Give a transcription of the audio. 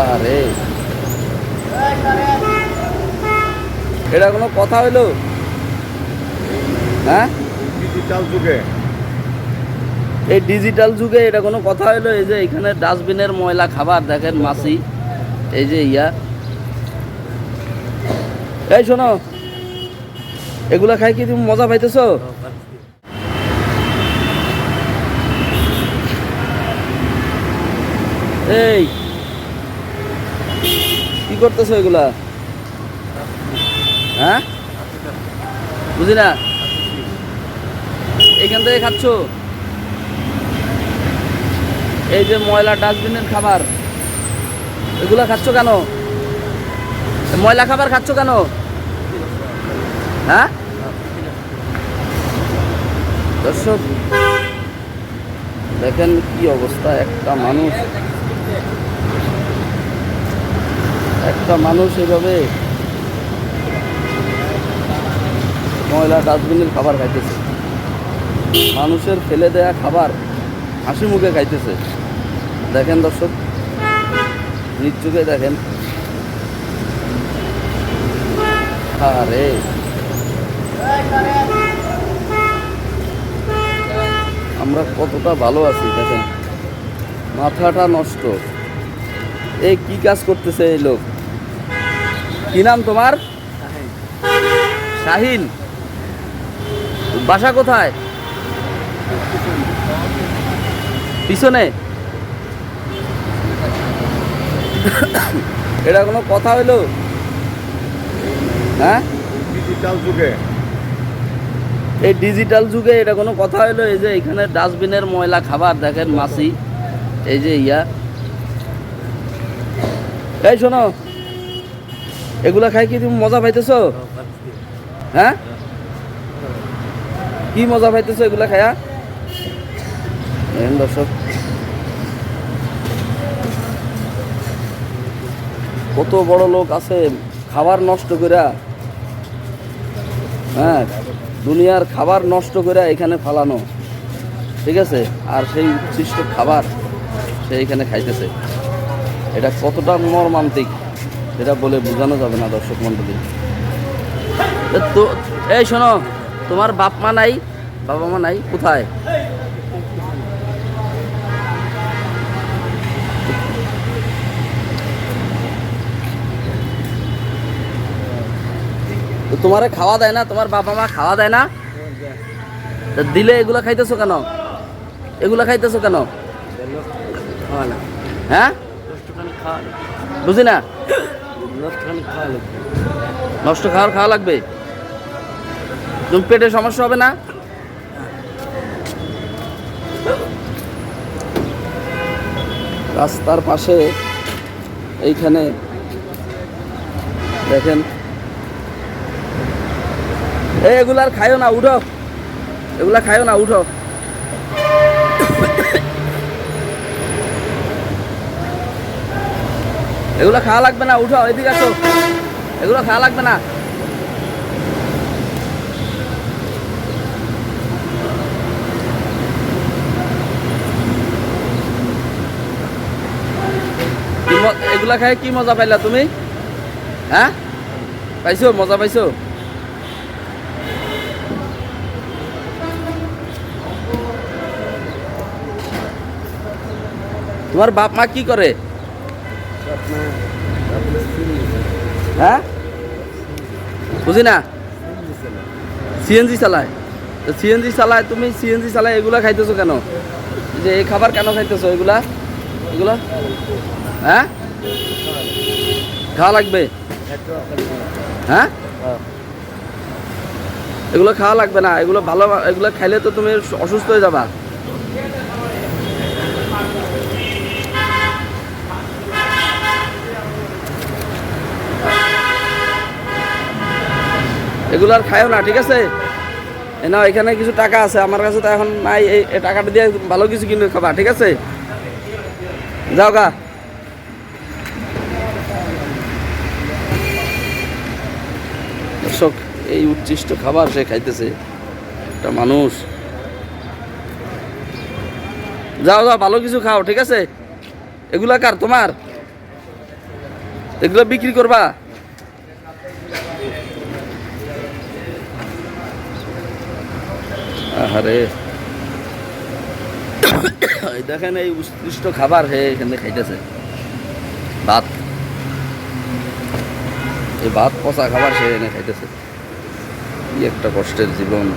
আরে এটা কোনো কথা হইল? হ্যাঁ? ডিজিটাল যুগে। এই ডিজিটাল যুগে এটা কোনো কথা হইল? এই যে এখানে ডাস্টবিনের ময়লা খাবার দেখেন মাছি এই যে ইয়া। এই শোনো এগুলা খাই কি তুমি মজা পাইতেছো? এই কি করতেছো এগুলা? হ্যাঁ? বুঝি না? এখান থেকে খাচ্ছ? এই যে ময়লা ডাস্টবিনের খাবার, এগুলা খাচ্ছ কেন? ময়লা খাবার খাচ্ছ কেন? হ্যাঁ? দর্শক, দেখেন কি অবস্থা, একটা মানুষ একটা মানুষ এভাবে ময়লা ডাস্টবিনের খাবার খাইতেছে। মানুষের ফেলে দেয়া খাবার হাসি মুখে খাইতেছে। দেখেন দর্শক, নিজ চোখে দেখেন। আরে। আমরা কতটা ভালো আছি, দেখেন। মাথাটা নষ্ট। এই কি কাজ করতেছে এই লোক? কি নাম তোমার? শাহিন। বাসা কোথায়? পিছনে। এটা কোনো কথা হইল? হ্যাঁ? ডিজিটাল যুগে। এই ডিজিটাল যুগে এটা কোনো কথা হইল? এই যে এখানে ডাস্টবিনের ময়লা খাবার দেখেন মাছি। এই যে ইয়া। এই শোনো এগুলা খাই কি তুমি মজা পাইতেছো? হ্যাঁ? কি মজা পাইতেছো এগুলা খায়া? দর্শক। কত বড় লোক আছে, খাবার নষ্ট করে হ্যাঁ দুনিয়ার খাবার নষ্ট করে এখানে ফালানো, ঠিক আছে? আর সেই উচ্ছিষ্ট খাবার সে এখানে খাইতেছে। এটা কতটা মর্মান্তিক। সেটা বলে বোঝানো যাবে না দর্শক মণ্ডলী। তো, এই শোনো, তোমার বাপ মা নাই, বাবা মা নাই, কোথায়? তোমারে খাওয়া দেয় না, তোমার বাবা মা খাওয়া দেয় না? দিলে এগুলা খাইতেছো কেন? এগুলা খাইতেছো কেন? হ্যাঁ? বুঝি না নষ্ট খাওয়ার খাওয়া লাগবে। তুমি পেটে সমস্যা হবে না? রাস্তার পাশে এইখানে দেখেন। এগুলার খাইও না, উঠো। এগুলা খাইও না, উঠো। এগুলো খাওয়া লাগবে না উঠো এদিকে আসো। এগুলো খাওয়া লাগবে না। এগুলা খাই কি মজা পাইলা তুমি? হ্যাঁ? পাইছো, মজা পাইছো? তোমার বাপ মা কি করে? হ্যাঁ? বুঝি না? সিএনজি চালায়। তো সিএনজি চালায়, তুমি সিএনজি চালায়, এগুলা খাইতেছো কেন? যে এই খাবার কেন খাইতেছো, এগুলা? এগুলা? হ্যাঁ? খাওয়া লাগবে। হ্যাঁ? এগুলো খাওয়া লাগবে না, এগুলো ভালো, এগুলো খাইলে তো তুমি অসুস্থ হয়ে যাবা। এগুলো আর খায়ও না, ঠিক আছে? নাও এখানে কিছু টাকা আছে, আমার কাছে তো এখন নাই এই টাকাটা দিয়ে ভালো কিছু কিনে খাবা, ঠিক আছে? যাও গা। দর্শক, এই উচ্ছিষ্ট খাবার সে খাইতেছে, একটা মানুষ। যাও যাও, ভালো কিছু খাও, ঠিক আছে? এগুলা কার, তোমার? এগুলো বিক্রি করবা? এই দেখেন এই উৎকৃষ্ট খাবার হে এখানে খাইতেছে। ভাত। এই ভাত, পচা খাবার সে এনে খাইতেছে। কি একটা কষ্টের জীবন।